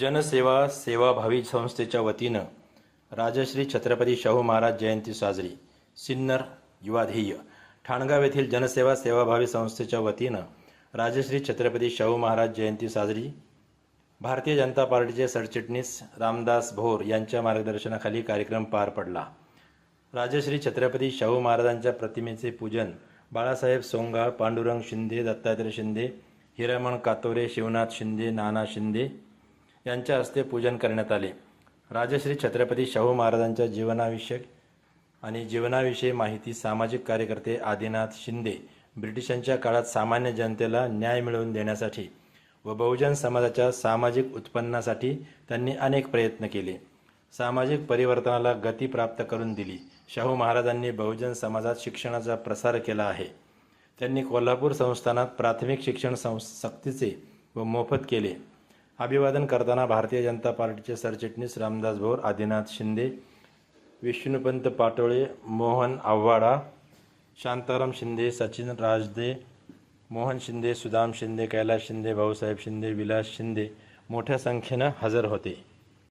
जनसेवा सेवाभावी संस्थेच्या वतीनं राजश्री छत्रपती शाहू महाराज जयंती साजरी. सिन्नर युवाध्येय ठाणगाव येथील जनसेवा सेवाभावी संस्थेच्या वतीनं राजश्री छत्रपती शाहू महाराज जयंती साजरी. भारतीय जनता पार्टीचे सरचिटणीस रामदास भोर यांच्या मार्गदर्शनाखाली कार्यक्रम पार पडला. राजश्री छत्रपती शाहू महाराजांच्या प्रतिमेचे पूजन बाळासाहेब सोंगाळ पांडुरंग शिंदे दत्तात्रय शिंदे हिरामण कातोरे शिवनाथ शिंदे नाना शिंदे यांच्या हस्ते पूजन करण्यात आले. राजश्री छत्रपती शाहू महाराजांच्या जीवनाविषयक आणि जीवनाविषयी माहिती सामाजिक कार्यकर्ते आदिनाथ शिंदे ब्रिटिशांच्या काळात सामान्य जनतेला न्याय मिळवून देण्यासाठी व बहुजन समाजाच्या सामाजिक उत्पन्नासाठी त्यांनी अनेक प्रयत्न केले. सामाजिक परिवर्तनाला गती प्राप्त करून दिली. शाहू महाराजांनी बहुजन समाजात शिक्षणाचा प्रसार केला आहे. त्यांनी कोल्हापूर संस्थानात प्राथमिक शिक्षण सं सक्तीचे व मोफत केले. अभिवादन करताना भारतीय जनता पार्टीचे सरचिटणीस रामदास भोर आदिनाथ शिंदे विष्णुपंत पाटोळे मोहन आव्हाडा शांताराम शिंदे सचिन राजदे मोहन शिंदे सुदाम शिंदे कैलास शिंदे भाऊसाहेब शिंदे विलास शिंदे मोठ्या संख्येनं हजर होते.